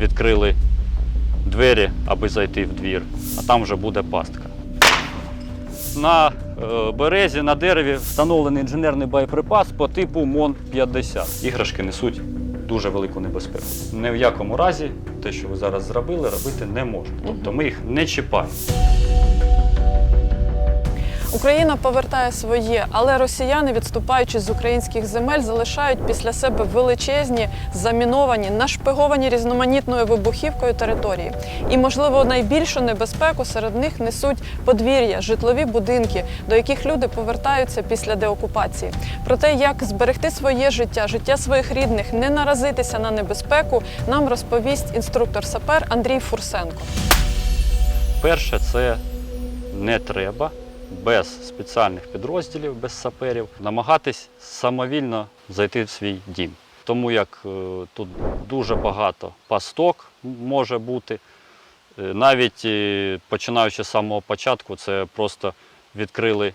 відкрили двері, аби зайти в двір, а там вже буде пастка. На е, березі, на дереві встановлений інженерний боєприпас по типу МОН-50. Іграшки несуть дуже велику небезпеку. Ні в якому разі те, що ви зараз зробили, робити не можна. Тобто ми їх не чіпаємо. Україна повертає своє, але росіяни, відступаючи з українських земель, залишають після себе величезні, заміновані, нашпиговані різноманітною вибухівкою території. І, можливо, найбільшу небезпеку серед них несуть подвір'я, житлові будинки, до яких люди повертаються після деокупації. Про те, як зберегти своє життя, життя своїх рідних, не наразитися на небезпеку, нам розповість інструктор-сапер Андрій Фурсенко. Перше, це не треба без спеціальних підрозділів, без саперів, намагатись самовільно зайти в свій дім. Тому як е, тут дуже багато пасток може бути. Е, Навіть е, починаючи з самого початку, це просто відкрили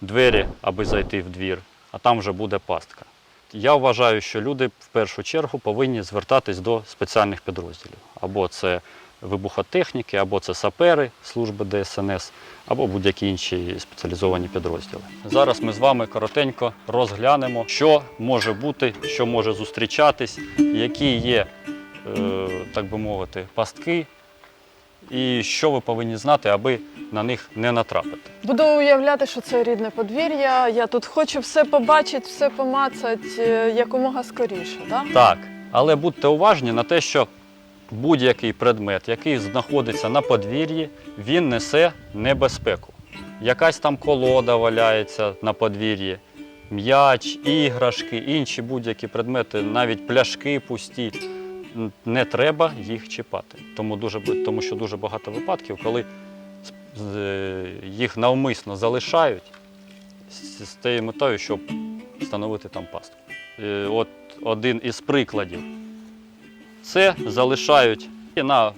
двері, аби зайти в двір, а там вже буде пастка. Я вважаю, що люди в першу чергу повинні звертатись до спеціальних підрозділів. Або це вибухотехніки, або це сапери служби ДСНС, або будь-які інші спеціалізовані підрозділи. Зараз ми з вами коротенько розглянемо, що може бути, що може зустрічатись, які є, е, так би мовити, пастки, і що ви повинні знати, аби на них не натрапити. Буду уявляти, що це рідне подвір'я. Я тут хочу все побачити, все помацати е, якомога скоріше. Да? Так, але будьте уважні на те, що будь-який предмет, який знаходиться на подвір'ї, він несе небезпеку. Якась там колода валяється на подвір'ї, м'яч, іграшки, інші будь-які предмети, навіть пляшки пусті. Не треба їх чіпати. Тому, дуже, тому що дуже багато випадків, коли їх навмисно залишають з з тією метою, щоб встановити там пастку. Е, От один із прикладів. Це залишають на,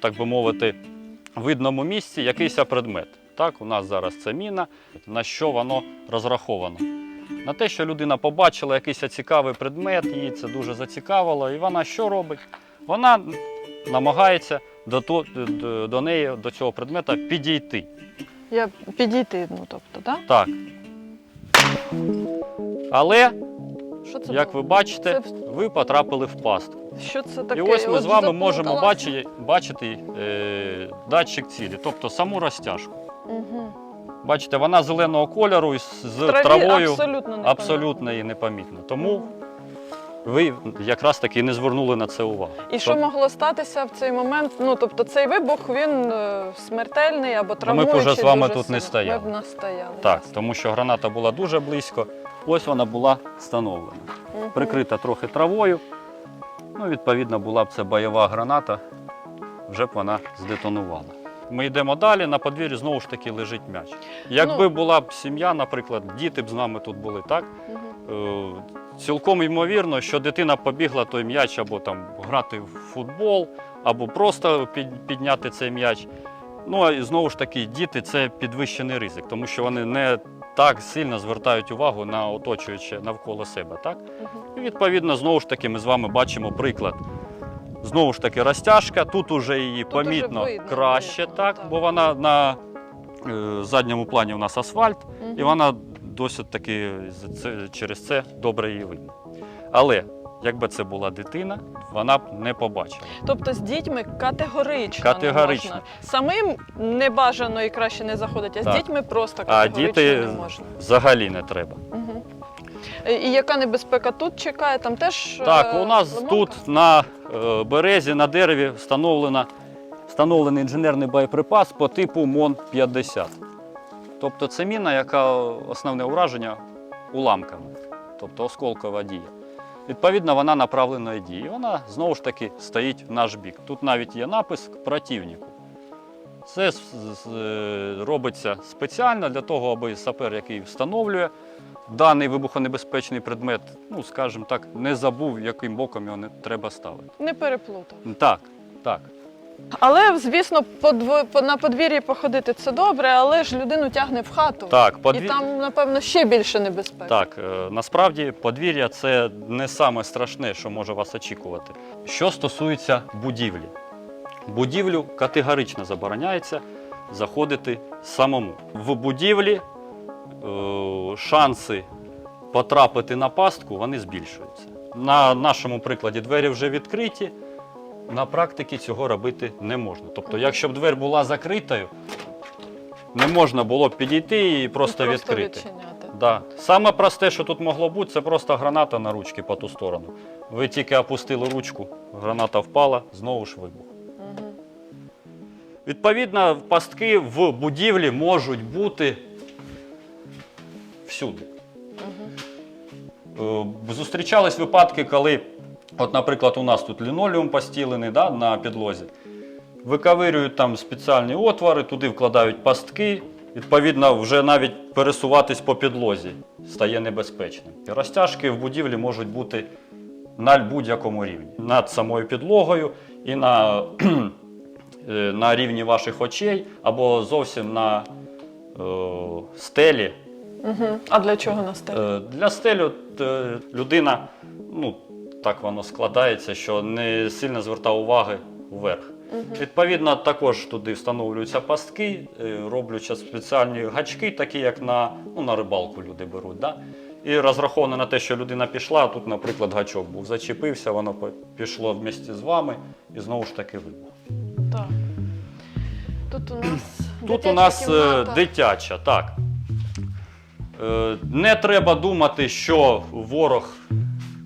так би мовити, видному місці якийсь предмет. Так, у нас зараз це міна. На що воно розраховано? На те, що людина побачила якийсь цікавий предмет, її це дуже зацікавило, і вона що робить? Вона намагається до, то- до, до неї, до цього предмета підійти. Я підійти, ну тобто, да? Так. Але, Що це як було? ви бачите, Це- ви потрапили в пастку. Що це таке? І ось ми От з вами можемо бачити, бачити е, датчик цілі, тобто саму розтяжку. Угу. Бачите, вона зеленого кольору і з з Траві травою абсолютно не абсолютно її непомітно. Тому ви якраз таки не звернули на це увагу. І що могло статися в цей момент? Ну тобто цей вибух він е, смертельний або Ну, ми б травмуючий уже з вами дуже тут не сильно. стояли. Ми б не стояли. Так, тому що граната була дуже близько. Ось вона була встановлена. Мгм. Прикрита трохи травою. Ну, відповідно, була б це бойова граната, вже б вона здетонувала. Ми йдемо далі, на подвір'ї знову ж таки лежить м'яч. Якби Ну. була б сім'я, наприклад, діти б з нами тут були, так? Угу. Е, Цілком ймовірно, що дитина побігла той м'яч або там грати в футбол, або просто підняти цей м'яч. Ну і знову ж таки, діти це підвищений ризик, тому що вони не так сильно звертають увагу на оточуюче навколо себе. Так? І відповідно, знову ж таки, ми з вами бачимо приклад. Знову ж таки, розтяжка. Тут уже її Тут уже помітно видно, краще, видно, так, так. бо вона на е, задньому плані у нас асфальт. Мгм. І вона досить таки це- через це добре її видно. Але якби це була дитина, вона б не побачила. Тобто з дітьми категорично, Категорично. не можна. Самим не бажано і краще не заходить, а з дітьми просто А діти не можна. взагалі не треба. Угу. І яка небезпека тут чекає? Там теж Так, е, у нас зламанка? тут на е, березі, на дереві встановлена, встановлений інженерний боєприпас по типу МОН-50. Тобто це міна, яка основне ураження уламками, тобто осколкова дія. Відповідно, вона направленої дії. Вона знову ж таки стоїть в наш бік. Тут навіть є напис к противнику. Це е, робиться спеціально для того, аби сапер, який встановлює даний вибухонебезпечний предмет, ну скажімо так, не забув, яким боком його не треба ставити. не переплутав. Так, так. Але, звісно, подво- на подвір'ї походити це добре, але ж людину тягне в хату. Так, І там, напевно, ще більше небезпеки. Так, е, насправді подвір'я це не саме страшне, що може вас очікувати. Що стосується будівлі, будівлю категорично забороняється заходити самому. В будівлі е, шанси потрапити на пастку вони збільшуються. На нашому прикладі двері вже відкриті. На практиці цього робити не можна. Тобто, якщо б двері була закритою, не можна було б підійти і просто, просто відкрити. відчиняти. Да. Саме просте, що тут могло бути, це просто граната на ручки по ту сторону. Ви тільки опустили ручку, граната впала, знову ж вибух. Відповідно, пастки в будівлі можуть бути всюди. Е, Зустрічались випадки, коли, от, наприклад, у нас тут лінолеум постілений да, на підлозі. Виковирюють там спеціальні отвори, туди вкладають пастки. Відповідно, вже навіть пересуватись по підлозі стає небезпечним. І розтяжки в будівлі можуть бути на будь-якому рівні. Над самою підлогою і на, е, на рівні ваших очей, або зовсім на е, стелі. Мгм. А для чого на стелі? Е, Для стелю е, людина, ну так воно складається, що не сильно звертає уваги вверх. Відповідно, також туди встановлюються пастки, е, роблячи спеціальні гачки, такі як на, ну, на рибалку люди беруть. Да? І розраховано на те, що людина пішла, а тут, наприклад, гачок був, зачепився, воно пішло в місті з вами і знову ж таки вибух. Так. Тут у нас Тут дитяча у нас е, кімната. дитяча, так. Е, Не треба думати, що ворог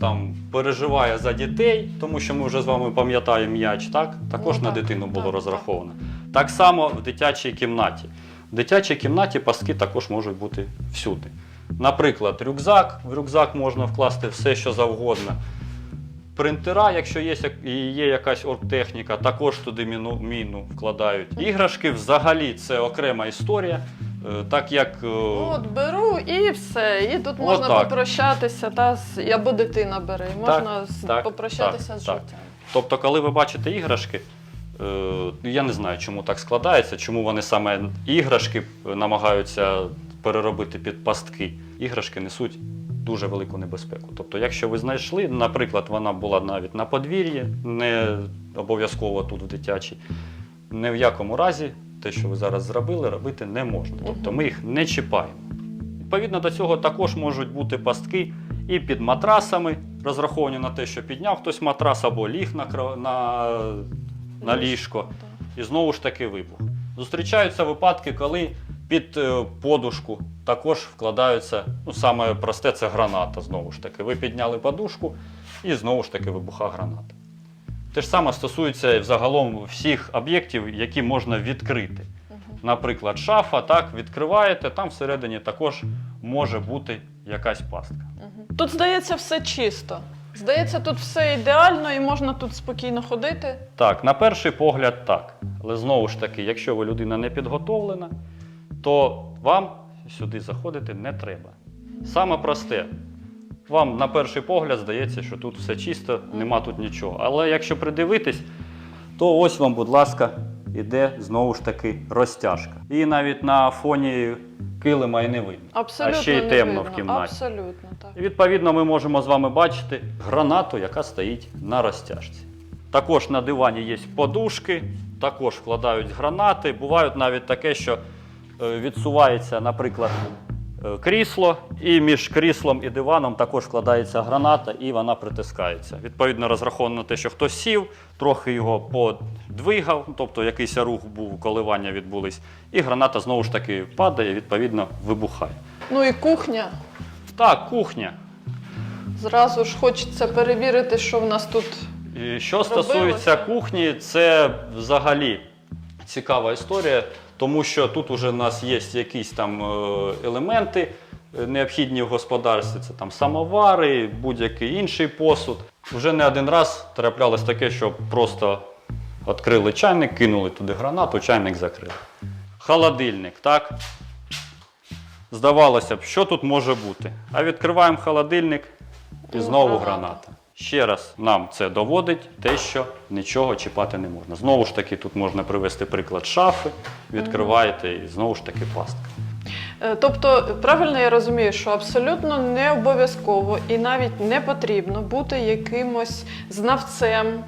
там переживає за дітей, тому що ми вже з вами пам'ятаємо м'яч, так? Також Ну, на так, дитину було так, розраховано. Так само в дитячій кімнаті. В дитячій кімнаті паски також можуть бути всюди. Наприклад, рюкзак. В рюкзак можна вкласти все, що завгодно. Принтера, якщо є, є якась оргтехніка, також туди міну, міну вкладають. Іграшки взагалі це окрема історія. Е, Так як е, От беру і все. І тут можна Отак. попрощатися, та з або дитина бере, і можна з- так, попрощатися так, з так. життям. Тобто, коли ви бачите іграшки, е, я не знаю, чому так складається, чому вони саме іграшки намагаються переробити під пастки. Іграшки несуть дуже велику небезпеку. Тобто, якщо ви знайшли, наприклад, вона була навіть на подвір'ї, не обов'язково тут в дитячій, ні в якому разі те, що ви зараз зробили, робити не можна. Тобто ми їх не чіпаємо. Відповідно до цього також можуть бути пастки і під матрасами, розраховані на те, що підняв хтось матрас або ліг на, на, на ліжко. І знову ж таки вибух. Зустрічаються випадки, коли під е, подушку також вкладаються, ну саме просте це граната. Знову ж таки. Ви підняли подушку і знову ж таки вибуха граната. Те ж саме стосується взагалом всіх об'єктів, які можна відкрити. Наприклад, шафа, так, відкриваєте, там всередині також може бути якась пастка. Тут, здається, все чисто. Здається, тут все ідеально і можна тут спокійно ходити. Так, на перший погляд, так. Але знову ж таки, якщо ви людина не підготовлена, то вам сюди заходити не треба. Саме просте. Вам на перший погляд здається, що тут все чисто, нема тут нічого. Але якщо придивитись, то ось вам, будь ласка, іде знову ж таки розтяжка. І навіть на фоні килима і не видно. Абсолютно а ще й темно видно. в кімнаті. Абсолютно, так. І відповідно ми можемо з вами бачити гранату, яка стоїть на розтяжці. Також на дивані є подушки, також вкладають гранати. Бувають навіть таке, що е, відсувається, наприклад, крісло, і між кріслом і диваном також вкладається граната і вона притискається. Відповідно, розраховано на те, що хтось сів, трохи його подвигав, тобто якийсь рух був, коливання відбулись, і граната знову ж таки падає, відповідно, вибухає. Ну і кухня. Так, кухня. Зразу ж хочеться перевірити, що в нас тут. І Що стосується кухні, це взагалі цікава історія, тому що тут уже у нас є якісь там е, елементи е, необхідні в господарстві. Це там самовари, будь-який інший посуд. Вже не один раз траплялось таке, що просто відкрили чайник, кинули туди гранату, чайник закрили. Холодильник, так? Здавалося б, що тут може бути? А відкриваємо холодильник і Ну, знову граната. Ще раз нам це доводить те, що нічого чіпати не можна. Знову ж таки, тут можна привести приклад шафи, відкриваєте і знову ж таки пастка. Е, Тобто, правильно я розумію, що абсолютно не обов'язково і навіть не потрібно бути якимось знавцем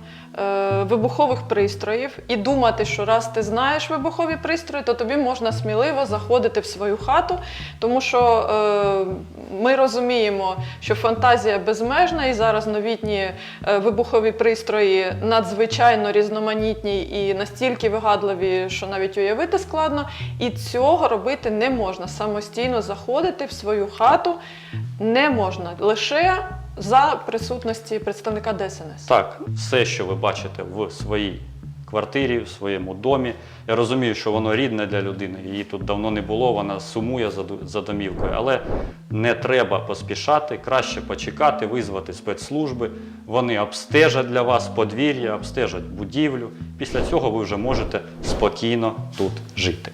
вибухових пристроїв і думати, що раз ти знаєш вибухові пристрої, то тобі можна сміливо заходити в свою хату, тому що е, ми розуміємо, що фантазія безмежна, і зараз новітні е, вибухові пристрої надзвичайно різноманітні і настільки вигадливі, що навіть уявити складно. І цього робити не можна. Самостійно заходити в свою хату не можна лише за присутності представника ДСНС. Так, все, що ви бачите в своїй квартирі, в своєму домі. Я розумію, що воно рідне для людини, її тут давно не було, вона сумує за, домівкою, але не треба поспішати, краще почекати, визвати спецслужби. Вони обстежать для вас подвір'я, обстежать будівлю. Після цього ви вже можете спокійно тут жити.